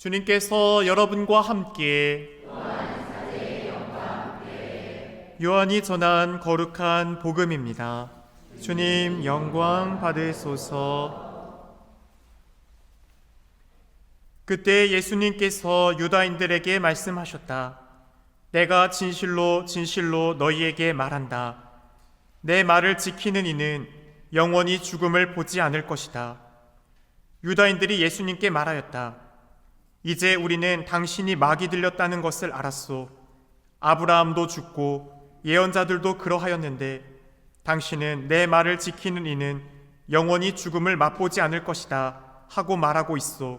주님께서 여러분과 함께 요한이 전한 거룩한 복음입니다. 주님 영광 받으소서. 그때 예수님께서 유다인들에게 말씀하셨다. 내가 진실로 진실로 너희에게 말한다. 내 말을 지키는 이는 영원히 죽음을 보지 않을 것이다. 유다인들이 예수님께 말하였다. 이제 우리는 당신이 마귀 들렸다는 것을 알았소. 아브라함도 죽고 예언자들도 그러하였는데 당신은 내 말을 지키는 이는 영원히 죽음을 맛보지 않을 것이다 하고 말하고 있어.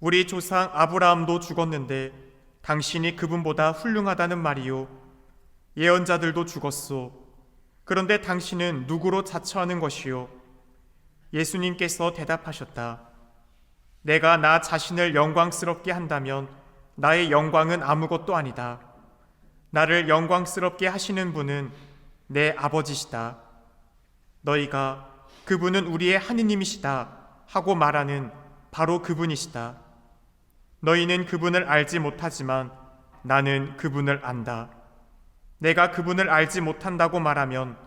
우리 조상 아브라함도 죽었는데 당신이 그분보다 훌륭하다는 말이요. 예언자들도 죽었소. 그런데 당신은 누구로 자처하는 것이요? 예수님께서 대답하셨다. 내가 나 자신을 영광스럽게 한다면 나의 영광은 아무것도 아니다. 나를 영광스럽게 하시는 분은 내 아버지시다. 너희가 그분은 우리의 하느님이시다 하고 말하는 바로 그분이시다. 너희는 그분을 알지 못하지만 나는 그분을 안다. 내가 그분을 알지 못한다고 말하면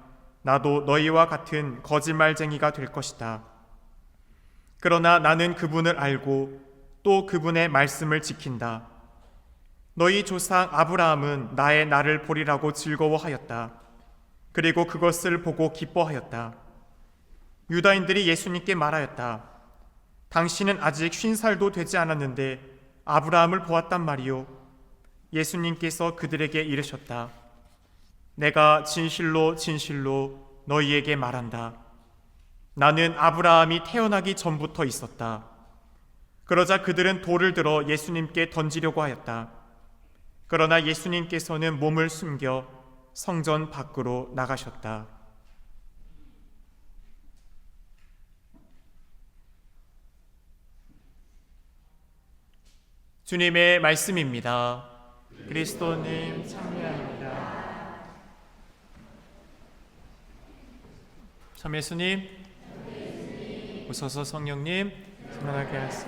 나도 너희와 같은 거짓말쟁이가 될 것이다. 그러나 나는 그분을 알고 또 그분의 말씀을 지킨다. 너희 조상 아브라함은 나의 날을 보리라고 즐거워하였다. 그리고 그것을 보고 기뻐하였다. 유다인들이 예수님께 말하였다. 당신은 아직 쉰 살도 되지 않았는데 아브라함을 보았단 말이요. 예수님께서 그들에게 이르셨다. 내가 진실로 진실로 너희에게 말한다. 나는 아브라함이 태어나기 전부터 있었다. 그러자 그들은 돌을 들어 예수님께 던지려고 하였다. 그러나 예수님께서는 몸을 숨겨 성전 밖으로 나가셨다. 주님의 말씀입니다. 그리스도님 참여합니다. 참 예수님, 오소서 성령님, 충만하게 하소서.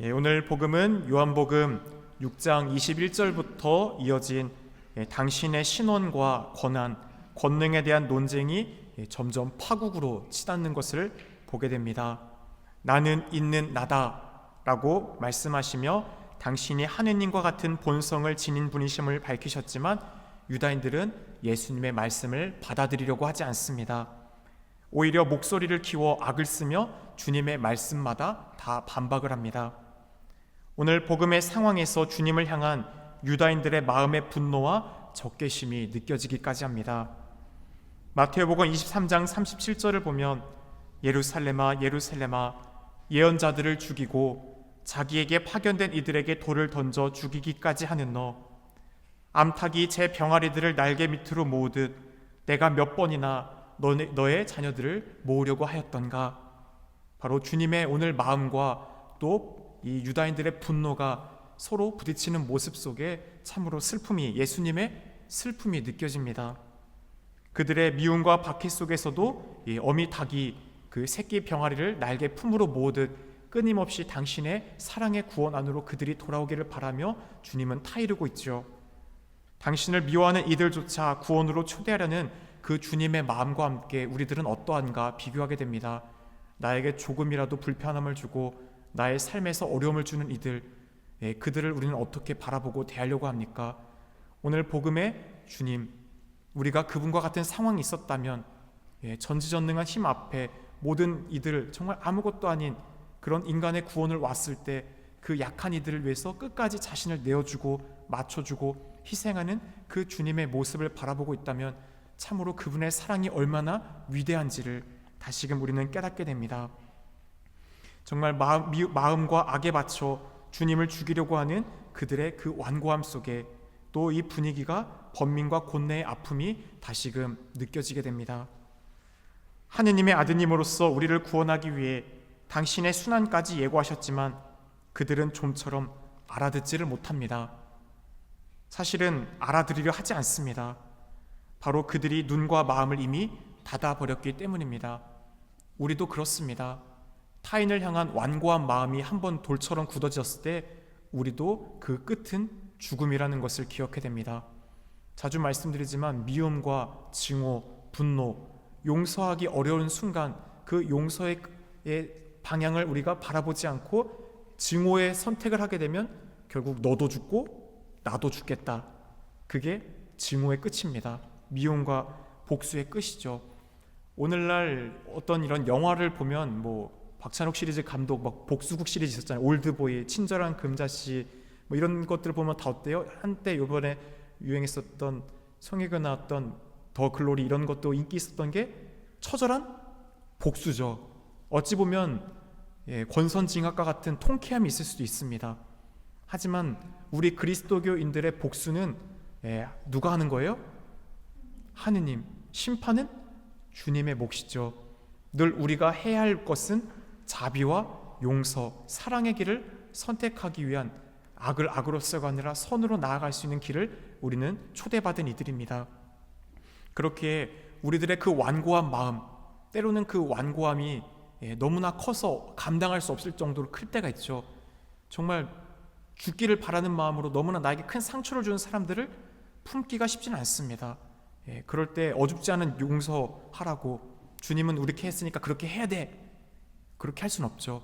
예, 오늘 복음은 요한복음 6장 21절부터 이어진 예, 당신의 신원과 권한, 권능에 대한 논쟁이 예, 점점 파국으로 치닫는 것을 보게 됩니다. 나는 있는 나다라고 말씀하시며 당신이 하느님과 같은 본성을 지닌 분이심을 밝히셨지만 유다인들은 예수님의 말씀을 받아들이려고 하지 않습니다. 오히려 목소리를 키워 악을 쓰며 주님의 말씀마다 다 반박을 합니다. 오늘 복음의 상황에서 주님을 향한 유다인들의 마음의 분노와 적개심이 느껴지기까지 합니다. 마태복음 23장 37절을 보면 예루살렘아 예루살렘아 예언자들을 죽이고 자기에게 파견된 이들에게 돌을 던져 죽이기까지 하는 너 암탉이 제 병아리들을 날개 밑으로 모으듯 내가 몇 번이나 너의 자녀들을 모으려고 하였던가 바로 주님의 오늘 마음과 또 이 유다인들의 분노가 서로 부딪히는 모습 속에 참으로 슬픔이 예수님의 슬픔이 느껴집니다. 그들의 미움과 박해 속에서도 이 어미 닭이 그 새끼 병아리를 날개 품으로 모으듯 끊임없이 당신의 사랑의 구원 안으로 그들이 돌아오기를 바라며 주님은 타이르고 있죠. 당신을 미워하는 이들조차 구원으로 초대하려는 그 주님의 마음과 함께 우리들은 어떠한가 비교하게 됩니다. 나에게 조금이라도 불편함을 주고 나의 삶에서 어려움을 주는 이들, 예, 그들을 우리는 어떻게 바라보고 대하려고 합니까? 오늘 복음의 주님, 우리가 그분과 같은 상황이 있었다면 예, 전지전능한 힘 앞에 모든 이들 정말 아무것도 아닌 그런 인간의 구원을 왔을 때 그 약한 이들을 위해서 끝까지 자신을 내어주고 맞춰주고 희생하는 그 주님의 모습을 바라보고 있다면 참으로 그분의 사랑이 얼마나 위대한지를 다시금 우리는 깨닫게 됩니다. 정말 마음, 마음과 악에 맞춰 주님을 죽이려고 하는 그들의 그 완고함 속에 또 이 분위기가 번민과 곤내의 아픔이 다시금 느껴지게 됩니다. 하느님의 아드님으로서 우리를 구원하기 위해 당신의 순환까지 예고하셨지만 그들은 좀처럼 알아듣지를 못합니다. 사실은 알아들으려 하지 않습니다. 바로 그들이 눈과 마음을 이미 닫아버렸기 때문입니다. 우리도 그렇습니다. 타인을 향한 완고한 마음이 한번 돌처럼 굳어졌을 때 우리도 그 끝은 죽음이라는 것을 기억해야 됩니다. 자주 말씀드리지만 미움과 증오, 분노, 용서하기 어려운 순간 그 용서의 방향을 우리가 바라보지 않고 증오의 선택을 하게 되면 결국 너도 죽고 나도 죽겠다. 그게 증오의 끝입니다. 미움과 복수의 끝이죠. 오늘날 어떤 이런 영화를 보면 뭐 박찬욱 시리즈 감독 막 복수국 시리즈 있었잖아요. 올드보이, 친절한 금자씨 뭐 이런 것들을 보면 다 어때요? 한때 요번에 유행했었던 성혜가 나왔던 더 글로리 이런 것도 인기 있었던 게 처절한 복수죠. 어찌 보면 예, 권선징악과 같은 통쾌함이 있을 수도 있습니다. 하지만 우리 그리스도교인들의 복수는 예, 누가 하는 거예요? 하느님. 심판은 주님의 몫이죠. 늘 우리가 해야 할 것은 자비와 용서, 사랑의 길을 선택하기 위한 악을 악으로 아니라 선으로 나아갈 수 있는 길을 우리는 초대받은 이들입니다. 그렇게 우리들의 그 완고한 마음, 때로는 그 완고함이 예, 너무나 커서 감당할 수 없을 정도로 클 때가 있죠. 정말 죽기를 바라는 마음으로 너무나 나에게 큰 상처를 주는 사람들을 품기가 쉽지는 않습니다. 예, 그럴 때 어줍지 않은 용서하라고 주님은 우리렇게 했으니까 그렇게 해야 돼. 그렇게 할 수는 없죠.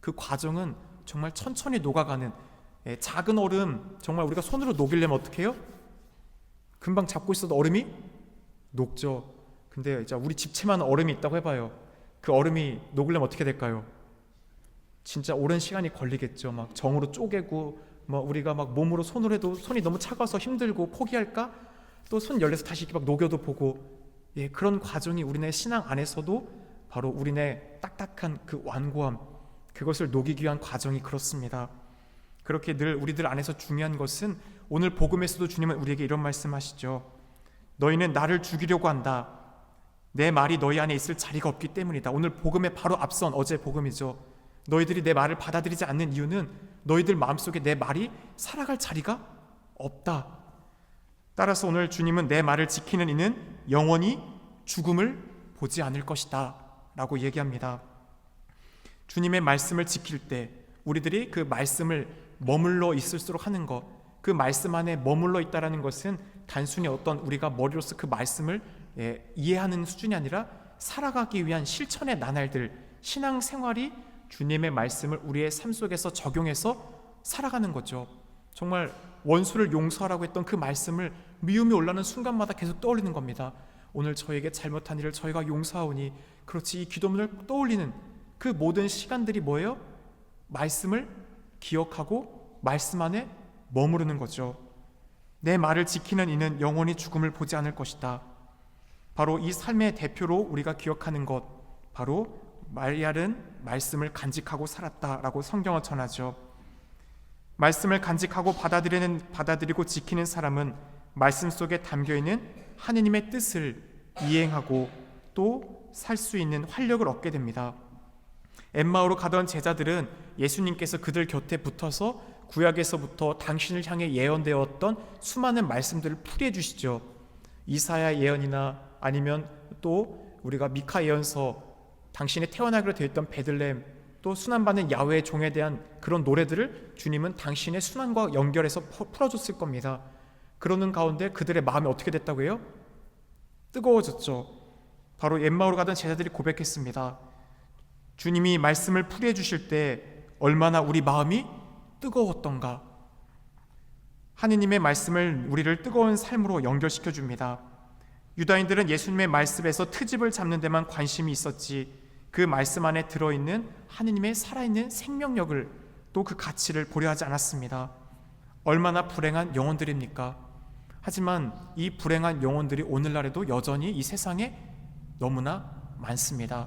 그 과정은 정말 천천히 녹아가는 예, 작은 얼음 정말 우리가 손으로 녹이려면 어떻게 해요? 금방 잡고 있어도 얼음이 녹죠. 근데 이제 우리 집채만 얼음이 있다고 해봐요. 그 얼음이 녹으려면 어떻게 될까요? 진짜 오랜 시간이 걸리겠죠. 막 정으로 쪼개고 뭐 우리가 막 몸으로 손으로 해도 손이 너무 차가워서 힘들고 포기할까? 또 손 열려서 다시 이렇게 막 녹여도 보고 예, 그런 과정이 우리네 신앙 안에서도 바로 우리네 딱딱한 그 완고함 그것을 녹이기 위한 과정이 그렇습니다. 그렇게 늘 우리들 안에서 중요한 것은 오늘 복음에서도 주님은 우리에게 이런 말씀하시죠. 너희는 나를 죽이려고 한다. 내 말이 너희 안에 있을 자리가 없기 때문이다. 오늘 복음의 바로 앞선 어제 복음이죠. 너희들이 내 말을 받아들이지 않는 이유는 너희들 마음속에 내 말이 살아갈 자리가 없다. 따라서 오늘 주님은 내 말을 지키는 이는 영원히 죽음을 보지 않을 것이다. 라고 얘기합니다. 주님의 말씀을 지킬 때 우리들이 그 말씀을 머물러 있을수록 하는 것, 그 말씀 안에 머물러 있다라는 것은 단순히 어떤 우리가 머리로서 그 말씀을 예, 이해하는 수준이 아니라 살아가기 위한 실천의 나날들, 신앙 생활이 주님의 말씀을 우리의 삶 속에서 적용해서 살아가는 거죠. 정말 원수를 용서하라고 했던 그 말씀을 미움이 올라는 순간마다 계속 떠올리는 겁니다. 오늘 저에게 잘못한 일을 저희가 용서하오니 그렇지 이 기도문을 떠올리는 그 모든 시간들이 뭐예요? 말씀을 기억하고 말씀 안에 머무르는 거죠. 내 말을 지키는 이는 영원히 죽음을 보지 않을 것이다. 바로 이 삶의 대표로 우리가 기억하는 것, 바로 마리아는 말씀을 간직하고 살았다라고 성경을 전하죠. 말씀을 간직하고 받아들이는 받아들이고 지키는 사람은 말씀 속에 담겨 있는 하느님의 뜻을 이행하고 또 살 수 있는 활력을 얻게 됩니다. 엠마오로 가던 제자들은 예수님께서 그들 곁에 붙어서 구약에서부터 당신을 향해 예언되었던 수많은 말씀들을 풀이해 주시죠. 이사야 예언이나 아니면 또 우리가 미카 예언서 당신의 태어나기로 되어 있던 베들렘 또 순환받는 야외의 종에 대한 그런 노래들을 주님은 당신의 순환과 연결해서 풀어줬을 겁니다. 그러는 가운데 그들의 마음이 어떻게 됐다고 해요? 뜨거워졌죠. 바로 옛마을로 가던 제자들이 고백했습니다. 주님이 말씀을 풀이해 주실 때 얼마나 우리 마음이 뜨거웠던가. 하느님의 말씀을 우리를 뜨거운 삶으로 연결시켜 줍니다. 유다인들은 예수님의 말씀에서 트집을 잡는 데만 관심이 있었지 그 말씀 안에 들어있는 하느님의 살아있는 생명력을 또 그 가치를 보려 하지 않았습니다. 얼마나 불행한 영혼들입니까? 하지만 이 불행한 영혼들이 오늘날에도 여전히 이 세상에 너무나 많습니다.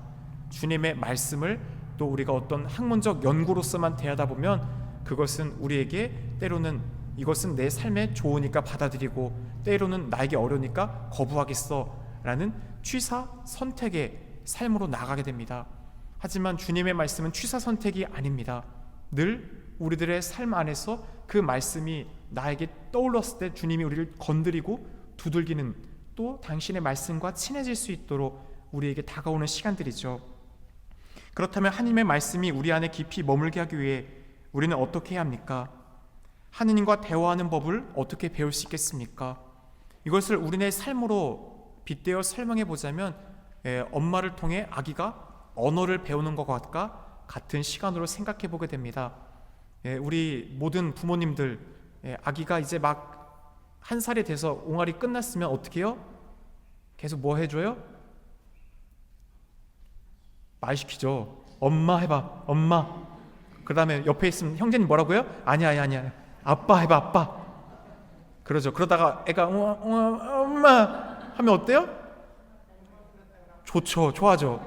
주님의 말씀을 또 우리가 어떤 학문적 연구로서만 대하다 보면 그것은 우리에게 때로는 이것은 내 삶에 좋으니까 받아들이고 때로는 나에게 어려우니까 거부하겠어 라는 취사 선택의 삶으로 나가게 됩니다. 하지만 주님의 말씀은 취사 선택이 아닙니다. 늘 우리들의 삶 안에서 그 말씀이 나에게 떠올랐을 때 주님이 우리를 건드리고 두들기는 또 당신의 말씀과 친해질 수 있도록 우리에게 다가오는 시간들이죠. 그렇다면 하나님의 말씀이 우리 안에 깊이 머물게 하기 위해 우리는 어떻게 해야 합니까? 하느님과 대화하는 법을 어떻게 배울 수 있겠습니까? 이것을 우리네 삶으로 빗대어 설명해 보자면 예, 엄마를 통해 아기가 언어를 배우는 것과 같은 시간으로 생각해 보게 됩니다. 예, 우리 모든 부모님들 예, 아기가 이제 막 한 살이 돼서 옹알이 끝났으면 어떻게 해요? 계속 뭐 해줘요? 말 시키죠. 엄마 해봐. 엄마. 그 다음에 옆에 있으면 형제님 뭐라고요? 아니야, 아니야, 아니야. 아빠 해봐, 아빠. 그러죠. 그러다가 애가 어, 어, 엄마 하면 어때요? 좋죠. 좋아져.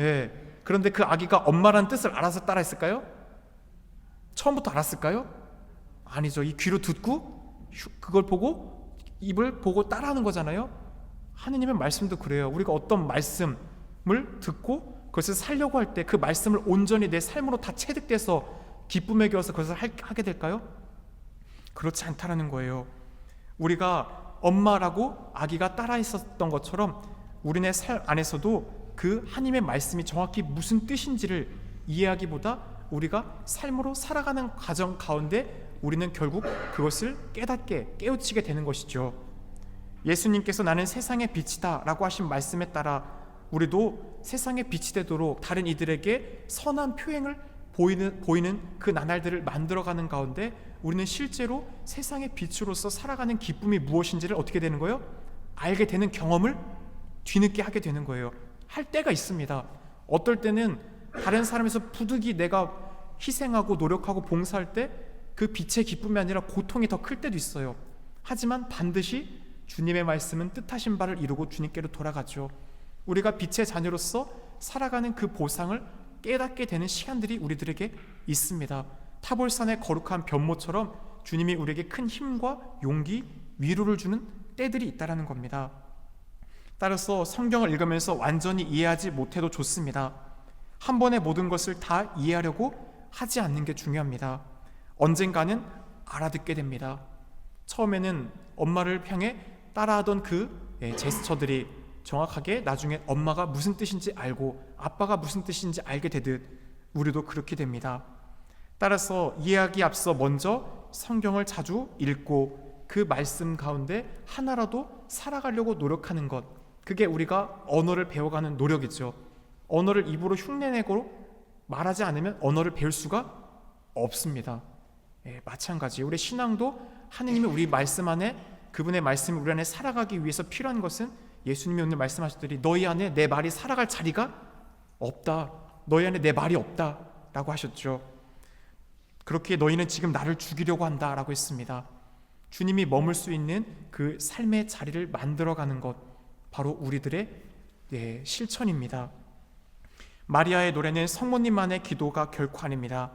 예. 그런데 그 아기가 엄마라는 뜻을 알아서 따라했을까요? 처음부터 알았을까요? 아니죠. 이 귀로 듣고 휴, 그걸 보고 입을 보고 따라하는 거잖아요. 하느님의 말씀도 그래요. 우리가 어떤 말씀을 듣고 그것을 살려고 할 때 그 말씀을 온전히 내 삶으로 다 체득돼서 기쁨에 겨워서 그것을 할- 하게 될까요? 그렇지 않다라는 거예요. 우리가 엄마라고 아기가 따라 있었던 것처럼 우리네 삶 안에서도 그 하나님의 말씀이 정확히 무슨 뜻인지를 이해하기보다 우리가 삶으로 살아가는 과정 가운데 우리는 결국 그것을 깨닫게 깨우치게 되는 것이죠. 예수님께서 나는 세상의 빛이다라고 하신 말씀에 따라 우리도 세상의 빛이 되도록 다른 이들에게 선한 표행을 보이는 보이는 그 나날들을 만들어 가는 가운데 우리는 실제로 세상의 빛으로서 살아가는 기쁨이 무엇인지를 어떻게 되는 거예요? 알게 되는 경험을 뒤늦게 하게 되는 거예요. 할 때가 있습니다. 어떨 때는 다른 사람에서 부득이 내가 희생하고 노력하고 봉사할 때 그 빛의 기쁨이 아니라 고통이 더 클 때도 있어요. 하지만 반드시 주님의 말씀은 뜻하신 바를 이루고 주님께로 돌아가죠. 우리가 빛의 자녀로서 살아가는 그 보상을 깨닫게 되는 시간들이 우리들에게 있습니다. 타볼산의 거룩한 변모처럼 주님이 우리에게 큰 힘과 용기, 위로를 주는 때들이 있다라는 겁니다. 따라서 성경을 읽으면서 완전히 이해하지 못해도 좋습니다. 한 번에 모든 것을 다 이해하려고 하지 않는 게 중요합니다. 언젠가는 알아듣게 됩니다. 처음에는 엄마를 향해 따라하던 그 예, 제스처들이 정확하게 나중에 엄마가 무슨 뜻인지 알고 아빠가 무슨 뜻인지 알게 되듯 우리도 그렇게 됩니다. 따라서 이해하기 앞서 먼저 성경을 자주 읽고 그 말씀 가운데 하나라도 살아가려고 노력하는 것 그게 우리가 언어를 배워가는 노력이죠. 언어를 입으로 흉내내고 말하지 않으면 언어를 배울 수가 없습니다. 예, 마찬가지. 우리 신앙도 하느님이 우리 말씀 안에 그분의 말씀이 우리 안에 살아가기 위해서 필요한 것은 예수님이 오늘 말씀하셨더니 너희 안에 내 말이 살아갈 자리가 없다. 너희 안에 내 말이 없다라고 하셨죠. 그렇게 너희는 지금 나를 죽이려고 한다라고 했습니다. 주님이 머물 수 있는 그 삶의 자리를 만들어가는 것 바로 우리들의 예, 실천입니다. 마리아의 노래는 성모님만의 기도가 결코 아닙니다.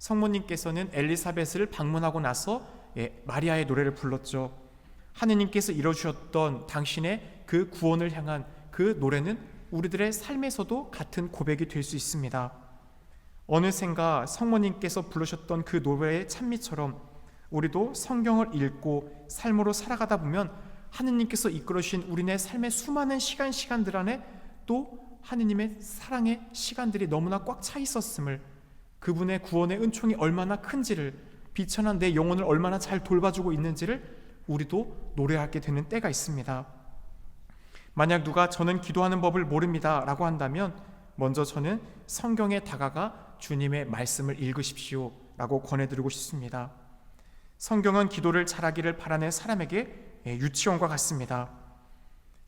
성모님께서는 엘리사벳을 방문하고 나서 예, 마리아의 노래를 불렀죠. 하느님께서 이뤄주셨던 당신의 그 구원을 향한 그 노래는 우리들의 삶에서도 같은 고백이 될 수 있습니다. 어느샌가 성모님께서 부르셨던 그 노래의 찬미처럼 우리도 성경을 읽고 삶으로 살아가다 보면 하느님께서 이끌어주신 우리네 삶의 수많은 시간 시간들 안에 또 하느님의 사랑의 시간들이 너무나 꽉 차 있었음을 그분의 구원의 은총이 얼마나 큰지를 비천한 내 영혼을 얼마나 잘 돌봐주고 있는지를 우리도 노래하게 되는 때가 있습니다. 만약 누가 저는 기도하는 법을 모릅니다 라고 한다면 먼저 저는 성경에 다가가 주님의 말씀을 읽으십시오 라고 권해드리고 싶습니다. 성경은 기도를 잘하기를 바라는 사람에게 예, 유치원과 같습니다.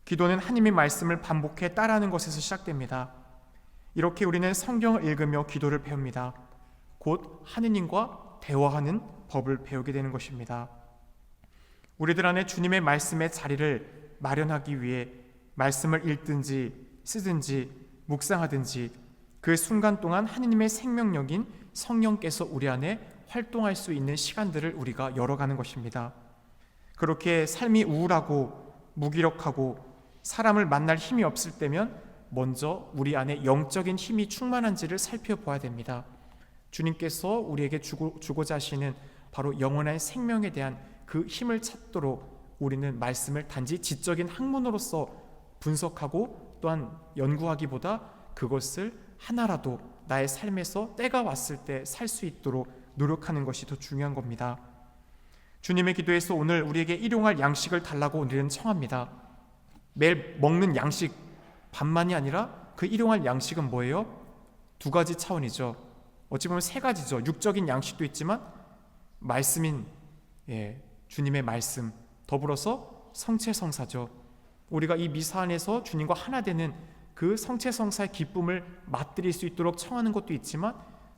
기도는 하나님의 말씀을 반복해 따라하는 것에서 시작됩니다. 이렇게 우리는 성경을 읽으며 기도를 배웁니다. 곧 하느님과 대화하는 법을 배우게 되는 것입니다. 우리들 안에 주님의 말씀의 자리를 마련하기 위해 말씀을 읽든지 쓰든지 묵상하든지 그 순간 동안 하느님의 생명력인 성령께서 우리 안에 활동할 수 있는 시간들을 우리가 열어가는 것입니다. 그렇게 삶이 우울하고 무기력하고 사람을 만날 힘이 없을 때면 먼저 우리 안에 영적인 힘이 충만한지를 살펴보아야 됩니다. 주님께서 우리에게 주고, 주고자 하시는 바로 영원한 생명에 대한 그 힘을 찾도록 우리는 말씀을 단지 지적인 학문으로서 분석하고 또한 연구하기보다 그것을 하나라도 나의 삶에서 때가 왔을 때 살 수 있도록 노력하는 것이 더 중요한 겁니다. 주님의 기도에서 오늘 우리에게 일용할 양식을 달라고 우리는 청합니다. 매일 먹는 양식 밥만이 아니라 그 일용할 양식은 뭐예요? 두 가지 차원이죠. 어찌 보면 세 가지죠. 육적인 양식도 있지만 말씀인 예, 주님의 말씀 더불어서 성체 성사죠. 우리가 이 미사 안에서 주님과 하나 되는 그 성체 성사의 기쁨을 맛들일 수 있도록 청하는 것도 있지만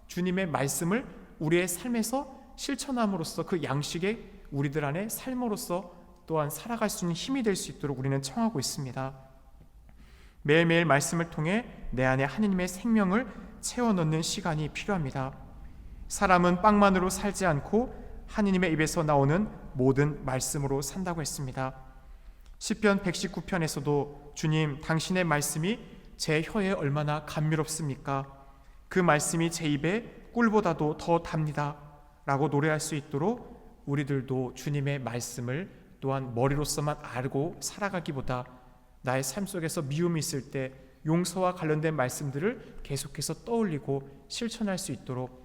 주님의 말씀을 우리의 삶에서 실천함으로써 그 양식에 우리들 안에 삶으로써 또한 살아갈 수 있는 힘이 될 수 있도록 우리는 청하고 있습니다. 매일매일 말씀을 통해 내 안에 하느님의 생명을 채워 넣는 시간이 필요합니다. 사람은 빵만으로 살지 않고 하느님의 입에서 나오는 모든 말씀으로 산다고 했습니다. 시편 119편에서도 주님 당신의 말씀이 제 혀에 얼마나 감미롭습니까? 그 말씀이 제 입에 꿀보다도 더 답니다. 라고 노래할 수 있도록 우리들도 주님의 말씀을 또한 머리로서만 알고 살아가기보다 나의 삶 속에서 미움이 있을 때 용서와 관련된 말씀들을 계속해서 떠올리고 실천할 수 있도록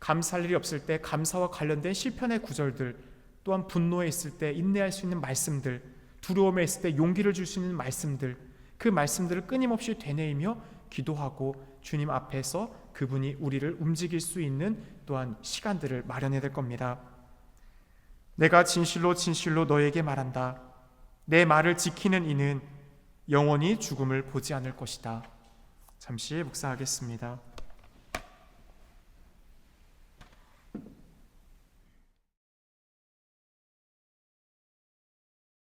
감사할 일이 없을 때 감사와 관련된 시편의 구절들 또한 분노에 있을 때 인내할 수 있는 말씀들 두려움에 있을 때 용기를 줄 수 있는 말씀들 그 말씀들을 끊임없이 되뇌이며 기도하고 주님 앞에서 그분이 우리를 움직일 수 있는 또한 시간들을 마련해야 될 겁니다. 내가 진실로 진실로 너에게 말한다. 내 말을 지키는 이는 영원히 죽음을 보지 않을 것이다. 잠시 묵상하겠습니다.